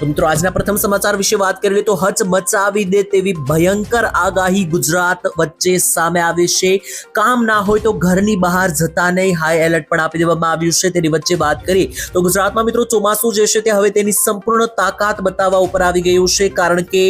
તો મિત્રો, આજના પ્રથમ સમાચાર વિશે વાત કરીએ તો હચ મચાવી દે તેવી ભયંકર આગાહી ગુજરાત વચ્ચે સામે આવી છે. કામ ના હોય તો ઘરની બહાર જતા નહીં. હાઈ એલર્ટ પણ આપી દેવામાં આવ્યું છે. તેની વચ્ચે વાત કરી તો ગુજરાતમાં મિત્રો ચોમાસું જે છે તે હવે તેની સંપૂર્ણ તાકાત બતાવવા ઉપર આવી ગયું છે. કારણ કે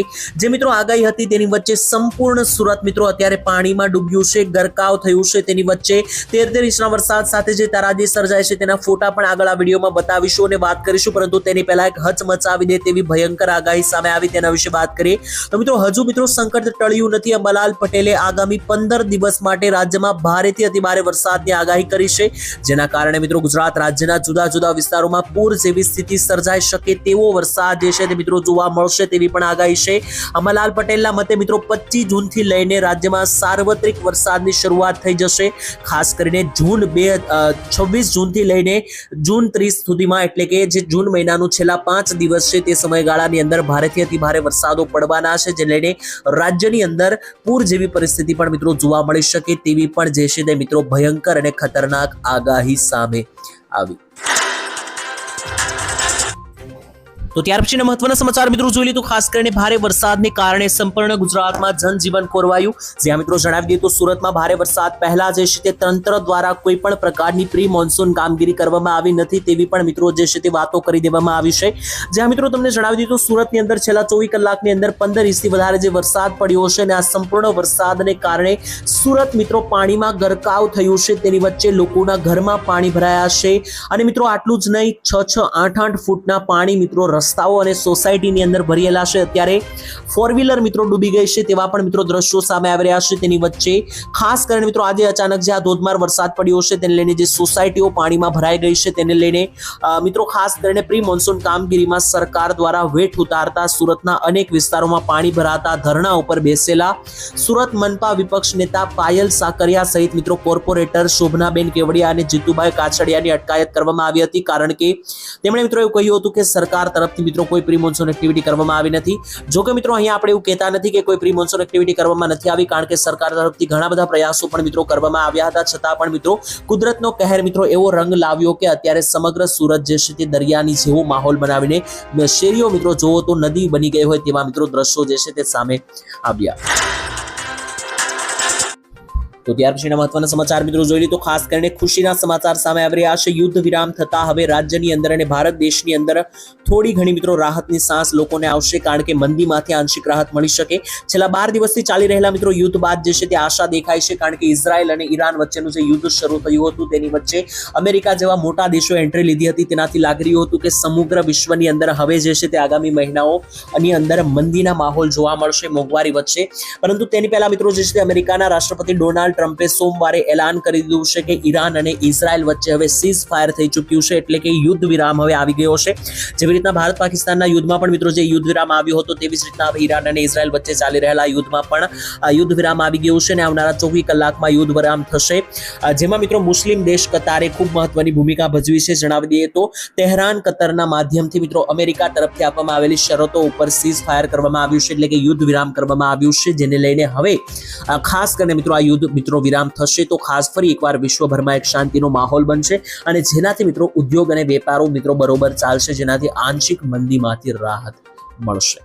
જે મિત્રો આગાહી હતી તેની વચ્ચે સંપૂર્ણ સુરત મિત્રો અત્યારે પાણીમાં ડૂબ્યું છે. ગરકાવ થયું છે તેની વચ્ચે. તેર તેર ઇંચના વરસાદ સાથે જે તારાજી સર્જાય છે તેના ફોટા પણ આગળ આ વિડીયોમાં બતાવીશું અને વાત કરીશું. પરંતુ તેની પહેલા એક હચ મચાવી દે તેવી ભયંકર આગાહી સામે આવી. તેના વિશે વાત કરીએ તો મિત્રો, હજુ મિત્રો સંકટ ટળ્યું નથી. અંબાલાલ પટેલે આગામી પંદર દિવસ માટે રાજ્યમાં ભારેથી અતિ ભારે વરસાદની આગાહી કરી છે. જેના કારણે મિત્રો, ગુજરાત રાજ્યના જુદા જુદા વિસ્તારોમાં પૂર જેવી સ્થિતિ સર્જાઈ શકે તેવો વરસાદ જે છે તે મિત્રો જોવા મળશે તેવી પણ આગાહી છે. અંબાલાલ પટેલના મતે મિત્રો પચીસ જૂનથી લઈને રાજ્યમાં સાર્વત્રિક વરસાદની શરૂઆત થઈ જશે. ખાસ કરીને જૂન બે છવ્વીસ જૂનથી લઈને જૂન ત્રીસ સુધીમાં. એટલે કે જે જૂન મહિનાનું છેલ્લા પાંચ દિવસ છે તે સમયગાળાની અંદર ભારેથી અતિ ભારે વરસાદો પડવાના છે, જે લઈને રાજ્યની અંદર પૂર જેવી પરિસ્થિતિ પણ મિત્રો જોવા મળી શકે તેવી પણ જે છે તે મિત્રો ભયંકર અને ખતરનાક આગાહી સામે આવી. તો ત્યાર પછીના મહત્વના સમાચાર મિત્રો જોઈ લીધું. ખાસ કરીને ભારે વરસાદને કારણે સંપૂર્ણ ગુજરાતમાં જનજીવન ખોરવાયું જ્યાં મિત્રો જણાવી દઈએ તો સુરતમાં ભારે વરસાદ પહેલા જે છે તે તંત્ર દ્વારા કોઈ પણ પ્રકારની પ્રી મોન્સૂન કામગીરી કરવામાં આવી નથી તેવી પણ મિત્રો જે છે તે વાતો કરી દેવામાં આવી છે. જ્યાં મિત્રો તમને જણાવી દીધું સુરતની અંદર છેલ્લા ચોવીસ કલાકની અંદર પંદર ઇંચથી વધારે જે વરસાદ પડ્યો છે અને આ સંપૂર્ણ વરસાદને કારણે સુરત મિત્રો પાણીમાં ગરકાવ થયું છે. તેની વચ્ચે લોકોના ઘરમાં પાણી ભરાયા છે. અને મિત્રો આટલું જ નહીં, છ છ, આઠ આઠ ફૂટના પાણી મિત્રો રસ્તાઓ અને સોસાયટીની અંદર ભરેલા છે. અત્યારે ફોર વ્હીલર મિત્રો ડૂબી ગઈ છે તેવા પણ મિત્રો દ્રશ્યો સામે આવી રહ્યા છે. તેની વચ્ચે ખાસ કરીને મિત્રો આજે અચાનક જે આ ધોધમાર વરસાદ પડ્યો છે તેને લઈને જે સોસાયટીઓ પાણીમાં ભરાઈ ગઈ છે તેને લઈને મિત્રો ખાસ કરીને પ્રી મોન્સૂન કામગીરીમાં સરકાર દ્વારા વેઠ ઉતારતા સુરતના અનેક વિસ્તારોમાં પાણી ભરાતા ધરણા ઉપર બેસેલા સુરત મનપા વિપક્ષ નેતા પાયલ સાકરિયા સહિત મિત્રો કોર્પોરેટર શોભનાબેન કેવડિયા અને જીતુભાઈ કાછડિયાની અટકાયત કરવામાં આવી હતી. કારણ કે તેમણે મિત્રો એવું કહ્યું હતું કે સરકાર તરફથી મિત્રો કોઈ પ્રી મોન્સૂન એક્ટિવિટી કરવામાં આવી નથી. જો કે મિત્રો અહીંયા આપણે એવું કહેતા નથી કે કોઈ પ્રી મોન્સૂન એક્ટિવિટી કરવામાં નથી આવી, કારણ કે સરકાર તરફથી ઘણા બધા પ્રયાસો પણ મિત્રો કરવામાં આવ્યા હતા. છતાં પણ મિત્રો, કુદરતનો કહેર મિત્રો એવો રંગ લાવ્યો કે અત્યારે સમગ્ર સુરત જે છે તે દરિયાની જેવો માહોલ બનાવીને શેરીઓ મિત્રો, જોવો તો નદી બની ગઈ હોય તેવા મિત્રો દ્રશ્યો જે છે તે સામે આવ્યા. તો ત્યાર પછીના મહત્વના સમાચાર મિત્રો જોઈ લઈએ તો ખાસ કરીને ખુશીના સમાચાર સામે આવી રહ્યા છે. યુદ્ધ વિરામ થતા હવે રાજ્યની અંદર અને ભારત દેશની અંદર થોડી ઘણી મિત્રો રાહતની સાંસ લોકોને આવશે કારણ કે મંદીમાંથી આંશિક રાહત મળી શકે. છેલ્લા બાર દિવસથી ચાલી રહેલા મિત્રો યુદ્ધ બાદ જે છે તે આશા દેખાય છે કારણ કે ઇઝરાયલ અને ઈરાન વચ્ચેનું જે યુદ્ધ શરૂ થયું હતું તેની વચ્ચે અમેરિકા જેવા મોટા દેશો એન્ટ્રી લીધી હતી. તેનાથી લાગી રહ્યું હતું કે સમગ્ર વિશ્વની અંદર હવે જે છે તે આગામી મહિનાઓની અંદર મંદીના માહોલ જોવા મળશે, મોંઘવારી વચ્ચે પરંતુ તેની પહેલા મિત્રો જે છે અમેરિકાના રાષ્ટ્રપતિ ડોનાલ્ડ ટ્રમ્પે સોમવારે એલાન કરી દીધું છે કે ઈરાન અને ઇઝરાયલ વચ્ચે હવે સીઝ ફાયર થઈ ચૂક્યું છે એટલે કે યુદ્ધ વિરામ હવે આવી ગયો છે. જેવી રીતના ભારત પાકિસ્તાનના યુદ્ધમાં પણ મિત્રો જે યુદ્ધ વિરામ આવ્યો હતો તેવી જ રીતના હવે ઈરાન અને ઇઝરાયલ વચ્ચે ચાલી રહેલા યુદ્ધમાં પણ યુદ્ધ વિરામ આવી ગયું છે અને આવનારા ચોવીસ કલાકમાં યુદ્ધ વિરામ થશે જેમાં મિત્રો મુસ્લિમ દેશ કતારે ખૂબ મહત્વની ભૂમિકા ભજવી છે. જણાવી દઈએ તો તેહરાન કતરના માધ્યમથી મિત્રો અમેરિકા તરફથી આપવામાં આવેલી શરતો ઉપર સીઝ ફાયર કરવામાં આવ્યું છે એટલે કે યુદ્ધ વિરામ કરવામાં આવ્યું છે. જેને લઈને હવે ખાસ કરીને મિત્રો આ યુદ્ધ મિત્રો વિરામ થશે તો ખાસ ફરી એકવાર વિશ્વભરમાં એક શાંતિનો માહોલ બનશે અને જેનાથી મિત્રો ઉદ્યોગ અને વેપારો મિત્રો બરોબર ચાલશે, જેનાથી આંશિક મંદીમાંથી રાહત મળશે.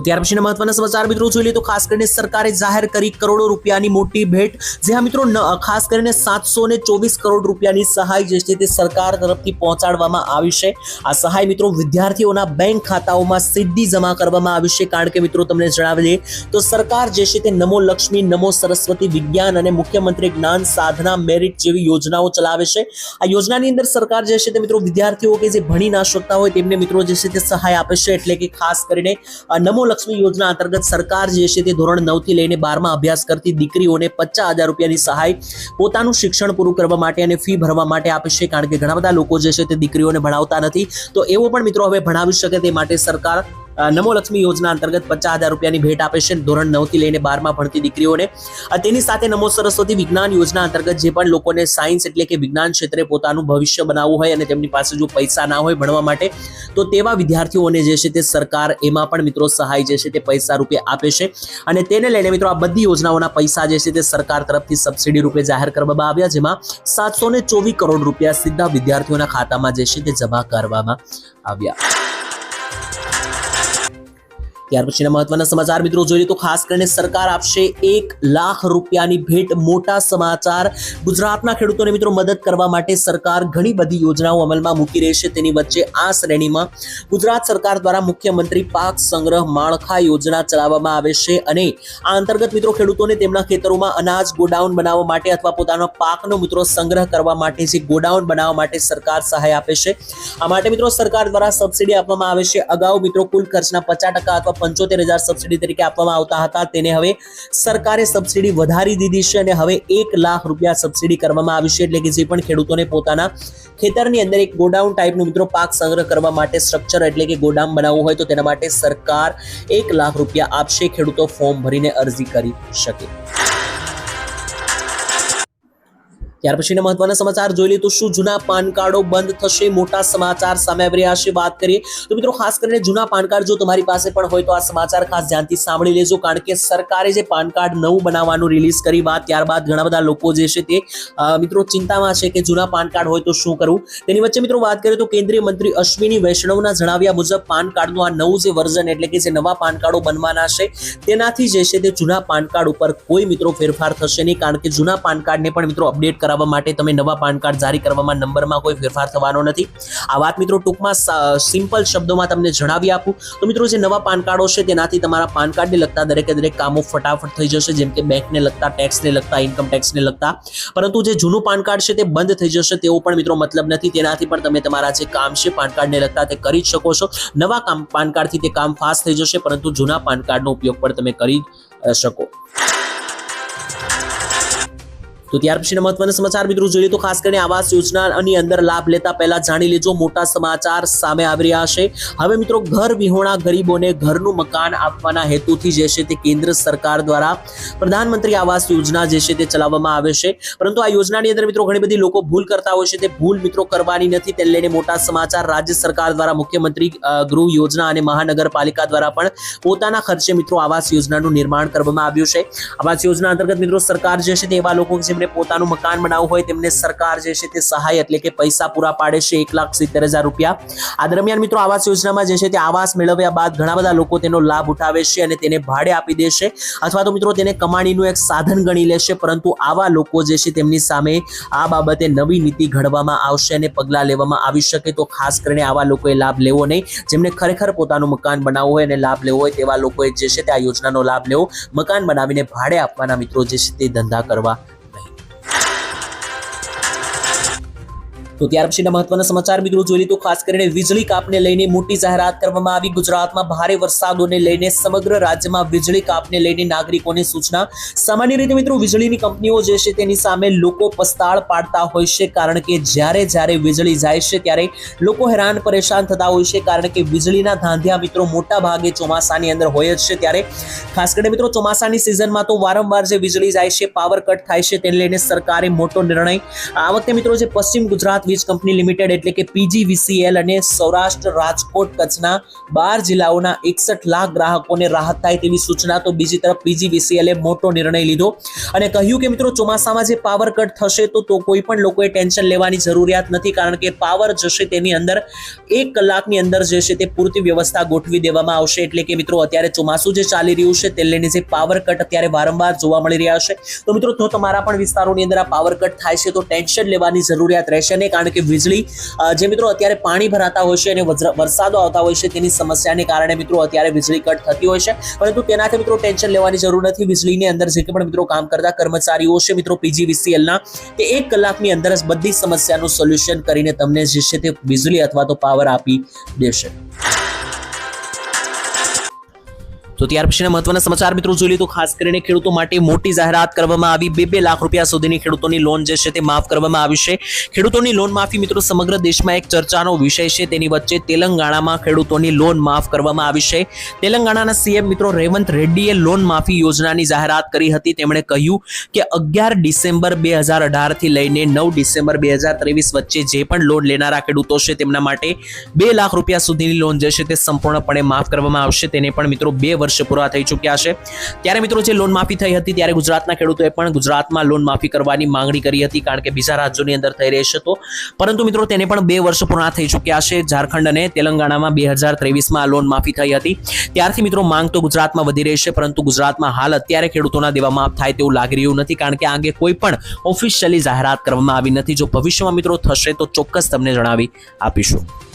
તો ત્યાર પછીના મહત્વના સમાચાર મિત્રો જોઈ લઈએ તો ખાસ કરીને સરકારે જાહેર કરી કરોડો રૂપિયાની મોટી ભેટ. જ્યાં મિત્રો ખાસ કરીને સાતસો ને ચોવીસ કરોડ રૂપિયાની સહાય જે છે તે સરકાર તરફથી પહોંચાડવામાં આવી છે. આ સહાય મિત્રો વિદ્યાર્થીઓના બેંક ખાતાઓમાં સીધી જમા કરવામાં આવી છે. કારણ કે મિત્રો તમને જણાવી દઈએ તો સરકાર જે છે તે નમો લક્ષ્મી, નમો સરસ્વતી વિજ્ઞાન અને મુખ્યમંત્રી જ્ઞાન સાધના મેરિટ જેવી યોજનાઓ ચલાવે છે. આ યોજનાની અંદર સરકાર જે છે તે મિત્રો વિદ્યાર્થીઓ કે જે ભણી ના શકતા હોય તેમને મિત્રો જે છે તે સહાય આપે છે. એટલે કે ખાસ કરીને નમો લક્ષ્મી યોજના અંતર્ગત સરકાર જે છે તે ધોરણ નવથી લઈને બારમાં અભ્યાસ કરતી દીકરીઓને પચાસ હજાર રૂપિયાની સહાય પોતાનું શિક્ષણ પૂરું કરવા માટે અને ફી ભરવા માટે આપે છે. કારણ કે ઘણા બધા લોકો જે છે તે દીકરીઓને ભણાવતા નથી. તો એવો પણ મિત્રો હવે ભણાવી શકે તે માટે સરકાર નમો યોજના અંતર્ગત પચાસ હજાર રૂપિયાની ભેટ આપે છે ધોરણ નવથી લઈને બારમાં ભણતી દીકરીઓને. તેની સાથે નમો સરસ્વતી વિજ્ઞાન યોજના અંતર્ગત જે પણ લોકોને સાયન્સ એટલે કે વિજ્ઞાન ક્ષેત્રે પોતાનું ભવિષ્ય બનાવવું હોય અને તેમની પાસે જો પૈસા ના હોય ભણવા માટે, તો તેવા વિદ્યાર્થીઓને જે છે તે સરકાર એમાં પણ મિત્રો સહાય જે છે તે પૈસા રૂપે આપે છે. અને તેને લઈને મિત્રો આ બધી યોજનાઓના પૈસા જે છે તે સરકાર તરફથી સબસિડી રૂપે જાહેર કરવામાં આવ્યા, જેમાં સાતસો ને ચોવીસ કરોડ રૂપિયા સીધા વિદ્યાર્થીઓના ખાતામાં જે છે તે જમા કરવામાં આવ્યા. ત્યાર પછીના મહત્વના સમાચાર મિત્રો જોઈએ તો ખાસ કરીને સરકાર આપશે એક લાખ રૂપિયાની ભેટ મોટા સમાચાર. ગુજરાતના ખેડૂતોને મિત્રો મદદ કરવા માટે સરકાર ઘણી બધી યોજનાઓ અમલમાં મૂકી રહી છે. તેની વચ્ચે આ શ્રેણીમાં ગુજરાત સરકાર દ્વારા મુખ્યમંત્રી પાક સંગ્રહ માળખા યોજના ચલાવવામાં આવે છે અને આ અંતર્ગત મિત્રો ખેડૂતોને તેમના ખેતરોમાં અનાજ ગોડાઉન બનાવવા માટે અથવા પોતાનો પાકનો મિત્રો સંગ્રહ કરવા માટે જે ગોડાઉન બનાવવા માટે સરકાર સહાય આપે છે. આ માટે મિત્રો સરકાર દ્વારા સબસિડી આપવામાં આવે છે. અગાઉ મિત્રો કુલ ખર્ચના પચાસ ટકા અથવા પંચોતેર હજાર સબસિડી તરીકે આપવામાં આવતા હતા. તેને હવે સરકારે સબસિડી વધારી દીધી છે અને હવે એક લાખ રૂપિયા સબસિડી કરવામાં આવી છે. એટલે કે જે પણ ખેડૂતોને પોતાના ખેતરની અંદર એક ગોડાઉન ટાઈપનું મિત્રો પાક સંગ્રહ કરવા માટે સ્ટ્રક્ચર એટલે કે ગોડાઉન બનાવવું હોય તો તેના માટે સરકાર એક લાખ રૂપિયા આપશે. ખેડૂતો ફોર્મ ભરીને અરજી કરી શકે. ત્યાર પછીના મહત્વના સમાચાર જોઈ લઈએ તો શું જૂના પાન કાર્ડો બંધ થશે? મોટા સમાચાર સામે આવી રહ્યા છે વાત કરીએ તો મિત્રો, ખાસ કરીને જૂના પાન કાર્ડ જો તમારી પાસે પણ હોય તો આ સમાચાર ખાસ ધ્યાનથી સાંભળી લેજો, કારણ કે સરકારે જે પાન કાર્ડ નવું બનાવવાનું રિલીઝ કરી વાત, ત્યારબાદ ઘણા બધા લોકો જે છે તે મિત્રો ચિંતામાં છે કે જૂના પાન કાર્ડ હોય તો શું કરવું? તેની વચ્ચે મિત્રો વાત કરીએ તો કેન્દ્રીય મંત્રી અશ્વિની વૈષ્ણવના જણાવ્યા મુજબ પાન કાર્ડનું આ નવું જે વર્ઝન એટલે કે જે નવા પાન કાર્ડો બનવાના છે, તેનાથી જે છે તે જૂના પાન કાર્ડ ઉપર કોઈ મિત્રો ફેરફાર થશે નહીં, કારણ કે જૂના પાન કાર્ડને પણ મિત્રો અપડેટ કરાવવા માટે તમે નવા પાન કાર્ડ જારી કરવામાં નંબરમાં કોઈ ફેરફાર થવાનો નથી. આ વાત મિત્રો ટૂંકમાં સિમ્પલ શબ્દોમાં તમને જણાવી આપું. તો મિત્રો જે નવા પાન કાર્ડો છે તેનાથી તમારા પાન કાર્ડને લગતા દરેકે દરેક કામો ફટાફટ થઈ જશે. જેમ કે બેંકને લગતા, ટેક્સને લગતા ઇન્કમ ટેક્સને લગતા. પરંતુ જે જૂનું પાન કાર્ડ છે તે બંધ થઈ જશે તેવો પણ મિત્રો મતલબ નથી. તેનાથી પણ તમે તમારા જે કામ છે પાન કાર્ડને લગતા તે કરી જ શકો છો. નવા કામ, પાન કાર્ડથી તે કામ ફાસ્ટ થઈ જશે, પરંતુ જૂના પાન કાર્ડનો ઉપયોગ પણ તમે કરી શકો. તો ત્યાર પછીના મહત્વના સમાચાર મિત્રો જોઈએ તો ખાસ કરીને આવાસ યોજનાની અંદર લાભ લેતા પહેલા જાણી લેજો, મોટા સમાચાર સામે આવી રહ્યા છે. હવે મિત્રો ઘર વિહોણા ગરીબોને ઘરનું મકાન આપવાના હેતુથી જે છે તે કેન્દ્ર સરકાર દ્વારા પ્રધાનમંત્રી આવાસ યોજના જે છે તે ચલાવવામાં આવે છે. પરંતુ આ યોજનાની અંદર મિત્રો ઘણી બધી લોકો ભૂલ કરતા હોય છે, તે ભૂલ મિત્રો કરવાની નથી. તેને લઈને મોટા સમાચાર રાજ્ય સરકાર દ્વારા મુખ્યમંત્રી ગૃહ યોજના અને મહાનગરપાલિકા દ્વારા પણ પોતાના ખર્ચે મિત્રો આવાસ યોજનાનું નિર્માણ કરવામાં આવ્યું છે. આવાસ યોજના અંતર્ગત મિત્રો સરકાર જે છે તે એવા લોકો જેમને પોતાનું મકાન બનાવવું હોય તેમને સરકાર જે છે તે સહાય એટલે કે પૈસા પૂરા પાડે છે, એક લાખ સિત્તેર હજાર રૂપિયા. આ દરમિયાન મિત્રો આવાસ યોજનામાં જે છે તે આવાસ મેળવ્યા બાદ ઘણા બધા લોકો તેનો લાભ ઉઠાવે છે અને તેને ભાડે આપી દેશે અથવા તો મિત્રો તેને કમાણીનું એક સાધન ગણી લેશે પરંતુ આવા લોકો જે છે તેમની સામે આ બાબતે નવી નીતિ ઘડવામાં આવશે અને પગલાં લેવામાં આવી શકે તો ખાસ કરીને આવા લોકોએ લાભ લેવો નહીં. જેમને ખરેખર પોતાનું મકાન બનાવવું હોય અને લાભ લેવો હોય તેવા લોકોએ જે છે તે આ યોજનાનો લાભ લેવો, મકાન બનાવીને ભાડે આપવાના મિત્રો જે છે તે ધંધા કરવા તો ત્યાર પછીના મહત્વના સમાચાર મિત્રો જોઈ લીધું. ખાસ કરીને વીજળી કાપને લઈને મોટી જાહેરાત કરવામાં આવી. ગુજરાતમાં ભારે વરસાદોને લઈને સમગ્ર રાજ્યમાં વીજળી કાપને લઈને નાગરિકોને સૂચના. સામાન્ય રીતે મિત્રો વીજળીની કંપનીઓ જે છે તેની સામે લોકો પસ્તાળ પાડતા હોય છે કારણ કે જ્યારે જ્યારે વીજળી જાય છે ત્યારે લોકો હેરાન પરેશાન થતા હોય છે કારણ કે વીજળીના ધાંધ્યા મિત્રો મોટા ભાગે ચોમાસાની અંદર હોય જ છે ત્યારે. ખાસ કરીને મિત્રો ચોમાસાની સિઝનમાં તો વારંવાર જે વીજળી જાય છે, પાવર કટ થાય છે, તેને લઈને સરકારે મોટો નિર્ણય. આ વખતે મિત્રો જે પશ્ચિમ ગુજરાત વીજ કંપની લિમિટેડ એટલે કે પીજીવીસીએલ અને સૌરાષ્ટ્ર રાજકોટ કચ્છના બાર જિલ્લાઓના એકસઠ લાખ ગ્રાહકોને રાહત થાય તેવી સૂચના તો બીજી તરફ પીજીવીસીએલે મોટો નિર્ણય લીધો. અને કહ્યું કે મિત્રો ચોમાસામાં જે પાવર કટ થશે તો કોઈ પણ લોકોએ ટેન્શન લેવાની જરૂરિયાત નથી કારણ કે પાવર જશે તેની અંદર એક કલાકની અંદર જે છે તે પૂરતી વ્યવસ્થા ગોઠવી દેવામાં આવશે. એટલે કે મિત્રો અત્યારે ચોમાસું જે ચાલી રહ્યું છે તે લઈને જે પાવર કટ અત્યારે વારંવાર જોવા મળી રહ્યા છે. તો મિત્રો તો તમારા પણ વિસ્તારોની અંદર આ પાવર કટ થાય છે તો ટેન્શન લેવાની જરૂરિયાત રહેશે નહીં કારણ કે વીજળી જે મિત્રો અત્યારે પાણી ભરાતા હોય છે અને વરસાદો આવતા હોય છે તેની સમસ્યાને કારણે મિત્રો અત્યારે વીજળી કટ થતી હોય છે. પરંતુ તેનાથી મિત્રો ટેન્શન લેવાની જરૂર નથી. વીજળીની અંદર જે પણ મિત્રો કામ કરતા કર્મચારીઓ છે, મિત્રો પીજીવીસીએલના તે એક કલાકની અંદર જ બધી સમસ્યાનું સોલ્યુશન કરીને તમને જે છે તે વીજળી અથવા તો પાવર આપી દેશે. તો ત્યાર પછીના મહત્વના સમાચાર મિત્રો જોઈ લઈએ ખાસ કરીને ખેડૂતો માટે મોટી જાહેરાત કરવામાં આવી. બે બે લાખ રૂપિયા સુધીની ખેડૂતોની લોન જે છે તે માફ કરવામાં આવી છે. ખેડૂતોની લોન માફી મિત્રો સમગ્ર દેશમાં એક ચર્ચાનો વિષય છે. તેની વચ્ચે તેલંગાણામાં ખેડૂતોની લોન માફ કરવામાં આવી છે. તેલંગાણાના સીએમ મિત્રો રેવંત રેડ્ડીએ લોન માફી યોજનાની જાહેરાત કરી હતી. તેમણે કહ્યું કે અગિયાર ડિસેમ્બર બે હજાર અઢારથી લઈને નવ ડિસેમ્બર બે હજાર ત્રેવીસ વચ્ચે જે પણ લોન લેનારા ખેડૂતો છે તેમના માટે બે લાખ રૂપિયા સુધીની લોન જે છે તે સંપૂર્ણપણે માફ કરવામાં આવશે. તેને પણ મિત્રો બે વર્ષ પૂરા થઈ ચૂક્યા છે. ત્યારે મિત્રો જે લોન માફી થઈ હતી ત્યારે ગુજરાતના ખેડૂતોએ પણ ગુજરાતમાં લોન માફી કરવાની માંગણી કરી હતી કારણ કે બીજા રાજ્યોની અંદર થઈ રહેશે તો. પરંતુ મિત્રો તેને પણ બે વર્ષ પૂર્ણ થઈ ચૂક્યા છે. ઝારખંડ અને તેલંગાણામાં બે હજાર ત્રેવીસમાં લોન માફી થઈ હતી. ત્યારથી મિત્રો માંગ તો ગુજરાતમાં વધી રહી છે, પરંતુ ગુજરાતમાં હાલ અત્યારે ખેડૂતોના દેવા માફ થાય તેવું લાગી રહ્યું નથી કારણ કે આ અંગે કોઈ પણ ઓફિશિયલી જાહેરાત કરવામાં આવી નથી. જો ભવિષ્યમાં મિત્રો થશે તો ચોક્કસ તમને જણાવી આપીશું.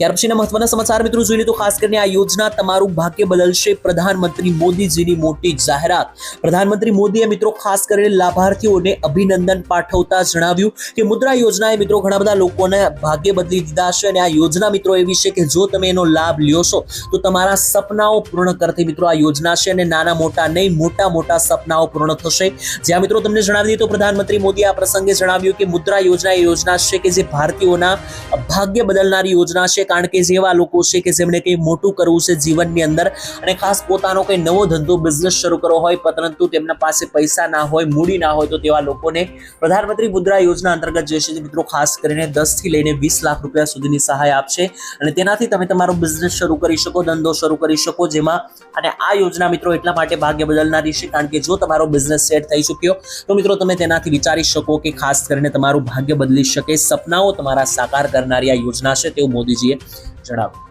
ત્યાર પછીના મહત્વના સમાચાર મિત્રો જોઈએ તો ખાસ કરીને આ યોજના તમારું ભાગ્ય બદલશે પ્રધાનમંત્રી મોદીજીની મોટી જાહેરાત. પ્રધાનમંત્રી મોદીએ મિત્રો ખાસ કરીને લાભાર્થીઓને અભિનંદન પાઠવતા જણાવ્યું કે મુદ્રા યોજનાએ મિત્રો ઘણા બધા લોકોને ભાગ્ય બદલી દીધા છે અને આ યોજના મિત્રો એવી છે કે જો તમે એનો લાભ લ્યો છો, તો તમારા સપનાઓ પૂર્ણ કરતી મિત્રો આ યોજના છે અને નાના મોટા નહીં, મોટા મોટા સપનાઓ પૂર્ણ થશે. જ્યાં મિત્રો તમને જણાવી તો પ્રધાનમંત્રી મોદીએ આ પ્રસંગે જણાવ્યું કે મુદ્રા યોજના એ યોજના છે કે જે ભારતીયોના ભાગ્ય બદલનારી યોજના છે. કારણ કે જેવા લોકો છે કે જેમણે કંઈ મોટું કરવું છે જીવનની અંદર અને ખાસ પોતાનો કંઈ નવો ધંધો બિઝનેસ શરૂ કરવો હોય, પરંતુ તેમના પાસે પૈસા ના હોય, મૂડી ના હોય, તો તેવા લોકોને પ્રધાનમંત્રી મુદ્રા યોજના અંતર્ગત જે છે મિત્રો ખાસ કરીને દસથી લઈને વીસ લાખ રૂપિયા સુધીની સહાય આપશે. અને તેનાથી તમે તમારો બિઝનેસ શરૂ કરી શકો, ધંધો શરૂ કરી શકો, જેમાં અને આ યોજના મિત્રો એટલા માટે ભાગ્ય બદલનારી છે કારણ કે જો તમારો બિઝનેસ સેટ થઈ ચૂક્યો, તો મિત્રો તમે તેનાથી વિચારી શકો કે ખાસ કરીને તમારું ભાગ્ય બદલી શકે. સપનાઓ તમારા સાકાર કરનારી આ યોજના છે, તેવું મોદીજીએ જણાવ્યું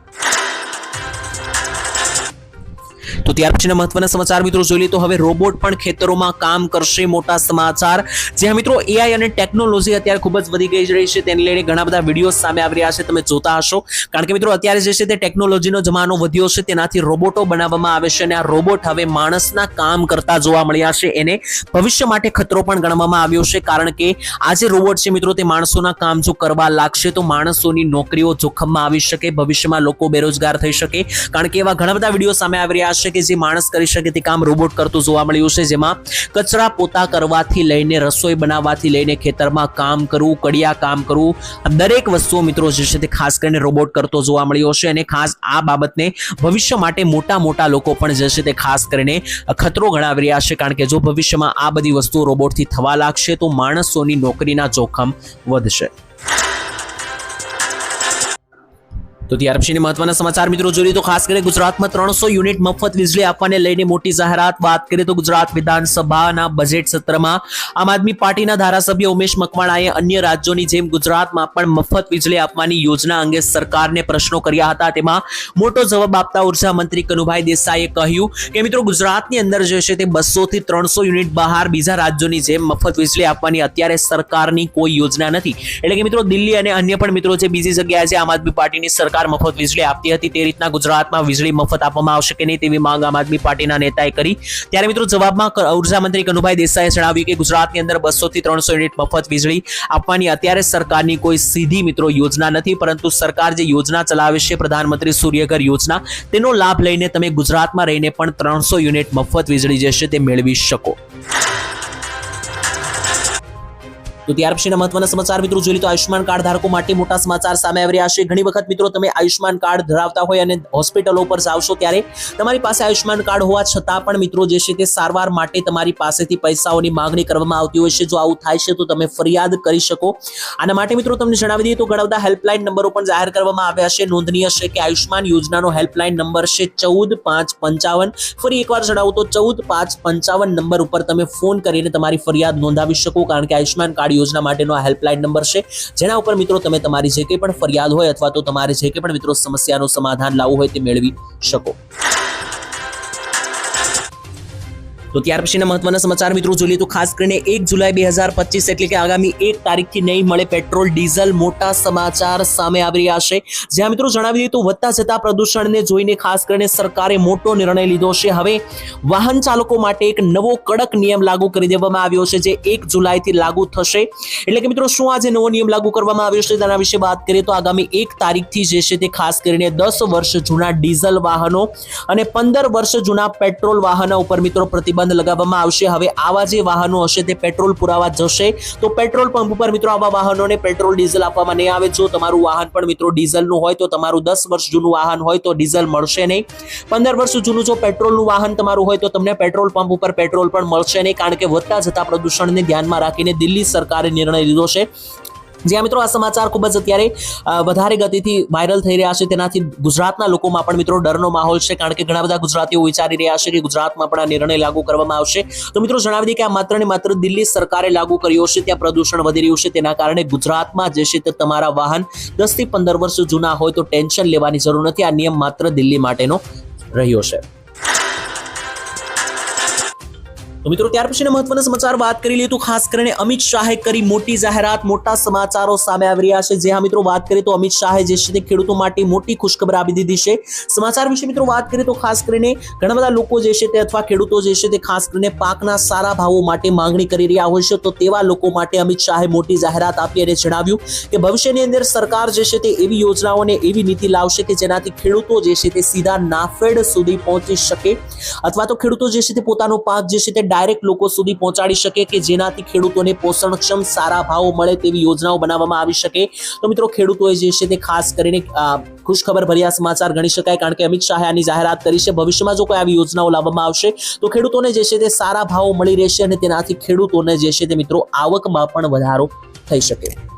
તો ત્યાર પછીના મહત્વના સમાચાર મિત્રો જોઈ લઈએ તો હવે રોબોટ પણ ખેતરોમાં કામ કરશે મોટા સમાચાર. જ્યાં મિત્રો એઆઈ અને ટેકનોલોજી અત્યારે ખૂબ જ વધી ગઈ રહી છે, તેને લઈને ઘણા બધા વીડિયો સામે આવી રહ્યા છે, તમે જોતા હશો. કારણ કે મિત્રો અત્યારે જે છે તે ટેકનોલોજીનો જમાનો વધ્યો છે, તેનાથી રોબોટો બનાવવામાં આવે છે અને આ રોબોટ હવે માણસના કામ કરતા જોવા મળ્યા છે, એને ભવિષ્ય માટે ખતરો પણ ગણવામાં આવ્યો છે, કારણ કે આ જે રોબોટ છે મિત્રો તે માણસોના કામ જો કરવા લાગશે, તો માણસોની નોકરીઓ જોખમમાં આવી શકે, ભવિષ્યમાં લોકો બેરોજગાર થઈ શકે. કારણ કે એવા ઘણા બધા વીડિયો સામે આવી રહ્યા છે કે જે માણસ કરી શકે તે કામ રોબોટ કરતું જોવા મળ્યું છે, જેમાં કચરા પોતા કરવાથી લઈને, રસોઈ બનાવવાથી લઈને, ખેતરમાં કામ કરવું, કડિયા કામ કરવું, દરેક વસ્તુઓ મિત્રો જે છે તે ખાસ કરીને રોબોટ કરતો જોવા મળ્યો છે. અને ખાસ આ બાબતને ભવિષ્ય માટે મોટા મોટા લોકો પણ જે છે તે ખાસ કરીને ખતરો ગણાવી રહ્યા છે. કારણ કે જો ભવિષ્યમાં આ બધી વસ્તુઓ રોબોટથી થવા લાગશે, તો માણસોની નોકરીના જોખમ વધશે. તો ત્યાર પછીની મહત્વના સમાચાર મિત્રો જોઈએ તો ખાસ કરીને ગુજરાતમાં ત્રણસો યુનિટ મફત વીજળી આપવાને લઈને મોટી જાહેરાત. વાત કરીએ તો ગુજરાત વિધાનસભાના બજેટ સત્રમાં આમ આદમી પાર્ટીના ધારાસભ્ય ઉમેશ મકવાણાએ અન્ય રાજ્યોની જેમ ગુજરાતમાં પણ મફત વીજળી આપવાની યોજના અંગે સરકારને પ્રશ્નો કર્યા હતા. તેમાં મોટો જવાબ આપતા ઊર્જા મંત્રી કનુભાઈ દેસાઈએ કહ્યું કે મિત્રો ગુજરાતની અંદર જે છે તે બસો થી ત્રણસો યુનિટ બહાર બીજા રાજ્યોની જેમ મફત વીજળી આપવાની અત્યારે સરકારની કોઈ યોજના નથી. એટલે કે મિત્રો દિલ્હી અને અન્ય પણ મિત્રો જે બીજી જગ્યાએ છે, આમ આદમી પાર્ટીની સરકાર મફત વીજળી આપતી હતી, તે રીતના ગુજરાતમાં વીજળી મફત આપવામાં આવશે કે નહીં તેવી માંગ આમ આદમી પાર્ટીના નેતાએ કરી. ત્યારે મિત્રો જવાબમાં ઊર્જા મંત્રી કનુભાઈ દેસાઈએ જણાવ્યું કે ગુજરાતની અંદર બસો થી ત્રણસો યુનિટ મફત વીજળી આપવાની અત્યારે સરકારની કોઈ સીધી મિત્રો યોજના નથી, પરંતુ સરકાર જે યોજના ચલાવે છે, પ્રધાનમંત્રી સૂર્યઘર યોજના, તેનો લાભ લઈને તમે ગુજરાતમાં રહીને પણ ત્રણસો યુનિટ મફત વીજળી જે છે તે મેળવી શકો. તો ત્યાર પછીના મહત્વના સમાચાર મિત્રો જોઈએ તો આયુષ્યમાન કાર્ડ ધારકો માટે મોટા સમાચાર સામે આવી રહ્યા છે. ઘણી વખત મિત્રો તમે આયુષ્યમાન કાર્ડ ધરાવતા હોય અને હોસ્પિટલો પર જાવશો ત્યારે તમારી પાસે આયુષ્યમાન કાર્ડ હોવા છતાં પણ મિત્રો જે છે તે સારવાર માટે તમારી પાસેથી પૈસાઓની માંગણી કરવામાં આવતી હોય છે. જો આવું થાય છે તો તમે ફરિયાદ કરી શકો. આના માટે મિત્રો તમને જણાવી દઈએ તો ઘણા બધા હેલ્પલાઇન નંબરો પણ જાહેર કરવામાં આવ્યા છે. નોંધનીય છે કે આયુષ્યમાન યોજનાનો હેલ્પલાઇન નંબર છે ચૌદ પાંચ પંચાવન. ફરી એકવાર જણાવું તો ચૌદ પાંચ પંચાવન નંબર ઉપર તમે ફોન કરીને તમારી ફરિયાદ નોંધાવી શકો, કારણ કે આયુષ્યમાન કાર્ડ યોજના માટેનો આ હેલ્પલાઇન નંબર છે. જેના ઉપર મિત્રો તમે તમારી જે કંઈ પણ ફરિયાદ હોય અથવા તો તમારે જે કંઈ પણ મિત્રો સમસ્યાનું સમાધાન લાવવું હોય તે મેળવી શકો. તો ત્યાર પછીના મહત્વના સમાચાર મિત્રો જોઈએ તો ખાસ કરીને એક જુલાઈ બે હજાર પચીસ એટલે કે આગામી એક તારીખથી નહીં મળે પેટ્રોલ, ડીઝલ, મોટા સમાચાર સામે આવી રહ્યા છે. જ્યાં મિત્રો જણાવી દઈએ તો વધતા જતા પ્રદૂષણને જોઈને ખાસ કરીને સરકારે મોટો નિર્ણય લીધો છે. હવે વાહન ચાલકો માટે એક નવો કડક નિયમ લાગુ કરી દેવામાં આવ્યો છે, જે એક જુલાઈથી લાગુ થશે. એટલે કે મિત્રો શું આજે નવો નિયમ લાગુ કરવામાં આવ્યો છે તેના વિશે વાત કરીએ તો આગામી એક તારીખથી જે છે તે ખાસ કરીને દસ વર્ષ જૂના ડીઝલ વાહનો અને પંદર વર્ષ જૂના પેટ્રોલ વાહનો ઉપર મિત્રો પ્રતિબંધ લગાવવામાં આવશે. હવે આવા જે વાહનો હશે તે પેટ્રોલ પુરાવા જશે તો પેટ્રોલ પંપ ઉપર મિત્રો આવા વાહનોને પેટ્રોલ, ડીઝલ આપવામાં નહીં આવે. જો તમારું વાહન પણ મિત્રો ડીઝલનું હોય, તો તમારું દસ વર્ષ જૂનું વાહન હોય, તો ડીઝલ મળશે નહીં. પંદર વર્ષ જૂનું જો પેટ્રોલનું વાહન તમારું હોય, તો તમને પેટ્રોલ પંપ ઉપર પેટ્રોલ પણ મળશે નહીં. કારણ કે વધતા જતા પ્રદૂષણને ધ્યાનમાં રાખીને દિલ્હી સરકારે નિર્ણય લીધો છે. જ્યાં મિત્રો આ સમાચાર ખૂબ જ અત્યારે વધારે ગતિથી વાયરલ થઈ રહ્યા છે. તેનાથી ગુજરાતના લોકોમાં પણ મિત્રો ડરનો માહોલ છે, કારણ કે ઘણા બધા ગુજરાતીઓ વિચારી રહ્યા છે કે ગુજરાતમાં પણ આ નિર્ણય લાગુ કરવામાં આવશે. તો મિત્રો જણાવી દઈએ કે આ માત્ર ને માત્ર દિલ્હી સરકારે લાગુ કર્યો છે, ત્યાં પ્રદૂષણ વધી રહ્યું છે. તેના કારણે ગુજરાતમાં જે છે તે તમારા વાહન દસથી પંદર વર્ષ જૂના હોય તો ટેન્શન લેવાની જરૂર નથી. આ નિયમ માત્ર દિલ્હી માટેનો રહ્યો છે. તો મિત્રો, ત્યાર પછીના મહત્વના સમાચાર વાત કરી લઈએ તો ખાસ કરીને અમિત શાહે કરી મોટી જાહેરાત. મોટા સમાચારો સામે આવી રહ્યા છે. જે હા, મિત્રો, વાત કરીએ તો અમિત શાહે જે છે તે ખેડૂતો માટે મોટી ખુશખબર આપી દીધી છે. સમાચાર વિશે, મિત્રો, વાત કરીએ તો ખાસ કરીને ઘણા બધા લોકો જે છે તે અથવા ખેડૂતો જે છે તે ખાસ કરીને પાકના સારા ભાવો માટે માંગણી કરી રહ્યા હોય છે. તો તેવા લોકો માટે અમિત શાહે મોટી જાહેરાત આપી અને જણાવ્યું કે ભવિષ્યની અંદર સરકાર જે છે તે એવી યોજનાઓને એવી નીતિ લાવશે કે જેનાથી ખેડૂતો જે છે તે સીધા નાફેડ સુધી પહોંચી શકે. અથવા તો ખેડૂતો જે છે તે પોતાનો પાક જે છે તે ડાયરેક્ટ લોકો સુધી પહોંચાડી શકે કે જેનાથી ખેડૂતોને પોષણક્ષમ સારા ભાવો મળે તેવી યોજનાઓ બનાવવામાં આવી શકે. તો મિત્રો, ખેડૂતોએ જે છે તે ખાસ કરીને ખુશખબર ભર્યા સમાચાર ગણી શકાય કારણ કે અમિત શાહે આની જાહેરાત કરી છે. ભવિષ્યમાં જો કોઈ આવી યોજનાઓ લાવવામાં આવશે, તો ખેડૂતોને જે છે તે સારા ભાવો મળી રહેશે અને તેનાથી ખેડૂતોને જે છે તે મિત્રો, આવકમાં પણ વધારો થઈ શકે.